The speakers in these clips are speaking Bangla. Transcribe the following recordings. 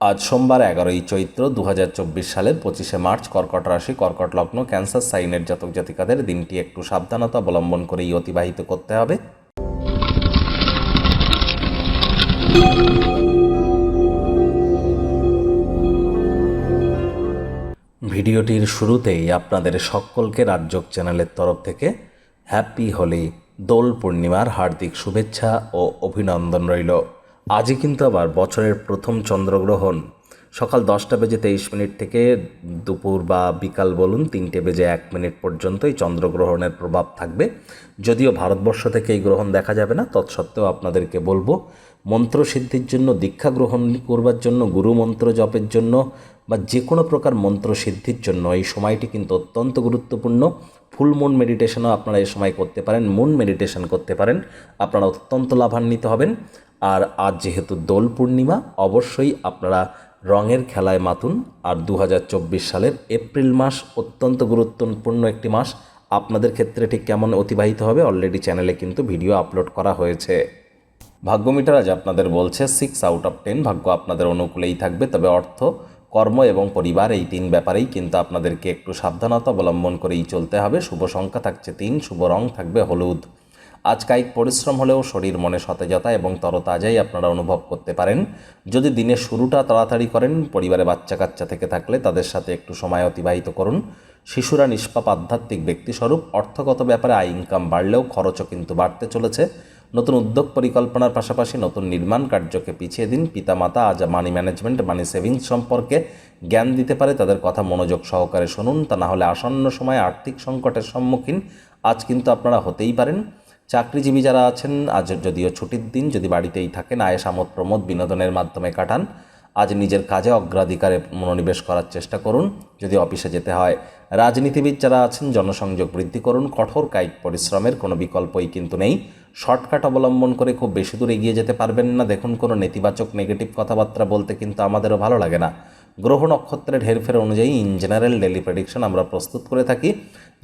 আজ সোমবার এগারোই চৈত্র দু হাজার চব্বিশ সালের পঁচিশে মার্চ কর্কট রাশি, কর্কট লগ্ন, ক্যান্সার, সাইনের জাতক জাতিকাদের দিনটি একটু সাবধানতা অবলম্বন করেই অতিবাহিত করতে হবে। ভিডিওটির শুরুতেই আপনাদের সকলকে রাজ্যক চ্যানেলের তরফ থেকে হ্যাপি হোলি, দোল পূর্ণিমার হার্দিক শুভেচ্ছা ও অভিনন্দন রইল। আজই কিন্তু আবার বছরের প্রথম চন্দ্রগ্রহণ। সকাল দশটা বেজে তেইশ মিনিট থেকে দুপুর বা বিকাল বলুন তিনটে বেজে এক মিনিট পর্যন্ত এই চন্দ্রগ্রহণের প্রভাব থাকবে। যদিও ভারতবর্ষ থেকে এই গ্রহণ দেখা যাবে না, তৎসত্ত্বেও আপনাদেরকে বলব, মন্ত্র সিদ্ধির জন্য, দীক্ষা গ্রহণ করবার জন্য, গুরু মন্ত্র জপের জন্য বা যে কোনো প্রকার মন্ত্র সিদ্ধির জন্য এই সময়টি কিন্তু অত্যন্ত গুরুত্বপূর্ণ। ফুল মুন মেডিটেশনও আপনারা এই সময় করতে পারেন, মুন মেডিটেশন করতে পারেন, আপনারা অত্যন্ত লাভান্বিত হবেন। আর আজ যেহেতু দোল পূর্ণিমা, অবশ্যই আপনারা রঙের খেলায় মাতুন। আর দু হাজার চব্বিশ সালের এপ্রিল মাস অত্যন্ত গুরুত্বপূর্ণ একটি মাস। আপনাদের ক্ষেত্রে ঠিক কেমন অতিবাহিত হবে অলরেডি চ্যানেলে কিন্তু ভিডিও আপলোড করা হয়েছে। ভাগ্য মিটার আজ আপনাদের বলছে সিক্স আউট অফ টেন ভাগ্য আপনাদের অনুকূলেই থাকবে। তবে অর্থ, কর্ম এবং পরিবার এই তিন ব্যাপারেই কিন্তু আপনাদেরকে একটু সাবধানতা অবলম্বন করেই চলতে হবে। শুভ সংখ্যা থাকছে তিন, শুভ রং থাকবে হলুদ। আজ কায়িক পরিশ্রম হলেও শরীর মনে সতেজতা এবং তরতাজাই আপনারা অনুভব করতে পারেন। যদি দিনের শুরুটা তাড়াতাড়ি করেন, পরিবারে বাচ্চা কাচ্চা থেকে থাকলে তাদের সাথে একটু সময় অতিবাহিত করুন। শিশুরা নিষ্পাপ আধ্যাত্মিক ব্যক্তিস্বরূপ, অর্থগত ব্যাপারে আয় ইনকাম বাড়লেও খরচও কিন্তু বাড়তে চলেছে। নতুন উদ্যোগ পরিকল্পনার পাশাপাশি নতুন নির্মাণ কার্যকে পিছিয়ে দিন। পিতামাতা আজ মানি ম্যানেজমেন্ট মানি সেভিংস সম্পর্কে জ্ঞান দিতে পারে, তাদের কথা মনোযোগ সহকারে শুনুন। তা না হলে আসন্ন সময়ে আর্থিক সংকটের সম্মুখীন আজ কিন্তু আপনারা হতেই পারেন। চাকরিজীবী যারা আছেন, আজ যদিও ছুটির দিন, যদি বাড়িতেই থাকেন আয়েস আমোদ, প্রমোদ বিনোদনের মাধ্যমে কাটান। আজ নিজের কাজে অগ্রাধিকারে মনোনিবেশ করার চেষ্টা করুন। যদি অফিসে যেতে হয়, রাজনীতিবিদ যারা আছেন, জনসংযোগ বৃদ্ধি করুন। কঠোর কায়িক পরিশ্রমের কোনো বিকল্পই কিন্তু নেই। শর্টকাট অবলম্বন করে খুব বেশি দূর এগিয়ে যেতে পারবেন না। দেখুন, কোনো নেতিবাচক নেগেটিভ কথাবার্তা বলতে কিন্তু আমাদেরও ভালো লাগে না। গ্রহ নক্ষত্রের হেরফের অনুযায়ী ইন জেনারেল ডেলি প্রেডিকশন আমরা প্রস্তুত করে থাকি।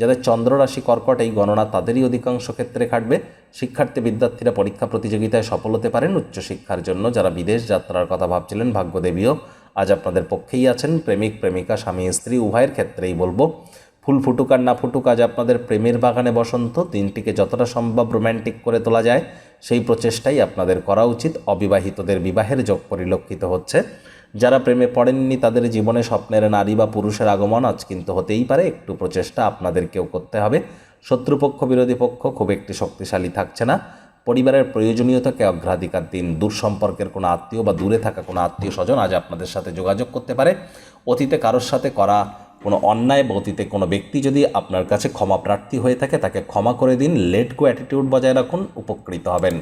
যাদের চন্দ্ররাশি কর্কট, এই গণনা তাদেরই অধিকাংশ ক্ষেত্রে খাটবে। শিক্ষার্থী বিদ্যার্থীরা পরীক্ষা প্রতিযোগিতায় সফল হতে পারেন উচ্চশিক্ষার জন্য। যারা বিদেশ যাত্রার কথা ভাবছিলেন, ভাগ্যদেবীও আজ আপনাদের পক্ষেই আছেন। প্রেমিক, প্রেমিকা, স্বামী, স্ত্রী, উভয়ের ক্ষেত্রেই বলব, ফুল ফুটুক আর না ফুটুক আজ আপনাদের প্রেমের বাগানে বসন্ত। দিনটিকে যতটা সম্ভব রোম্যান্টিক করে তোলা যায়, সেই প্রচেষ্টাই আপনাদের করা উচিত। অবিবাহিতদের বিবাহের যোগ পরিলক্ষিত হচ্ছে। যারা প্রেমে পড়েননি তাদের জীবনে স্বপ্নের নারী বা পুরুষের আগমন আজ কিন্তু হতেই পারে। একটু প্রচেষ্টা আপনাদেরকেও করতে হবে। শত্রুপক্ষ, বিরোধী পক্ষ খুব একটি শক্তিশালী থাকছে না। পরিবারের প্রয়োজনীয়তাকে অগ্রাধিকার দিন। দূর সম্পর্কের কোনো আত্মীয় বা দূরে থাকা কোনো আত্মীয় স্বজন আজ আপনাদের সাথে যোগাযোগ করতে পারে। অতীতে কারোর সাথে করা কোনো অন্যায় বা অতীতে কোনো ব্যক্তি যদি আপনার কাছে ক্ষমা প্রার্থী হয়ে থাকে, তাকে ক্ষমা করে দিন। লেট গো অ্যাটিটিউড বজায় রাখুন। উপকৃত হবেন।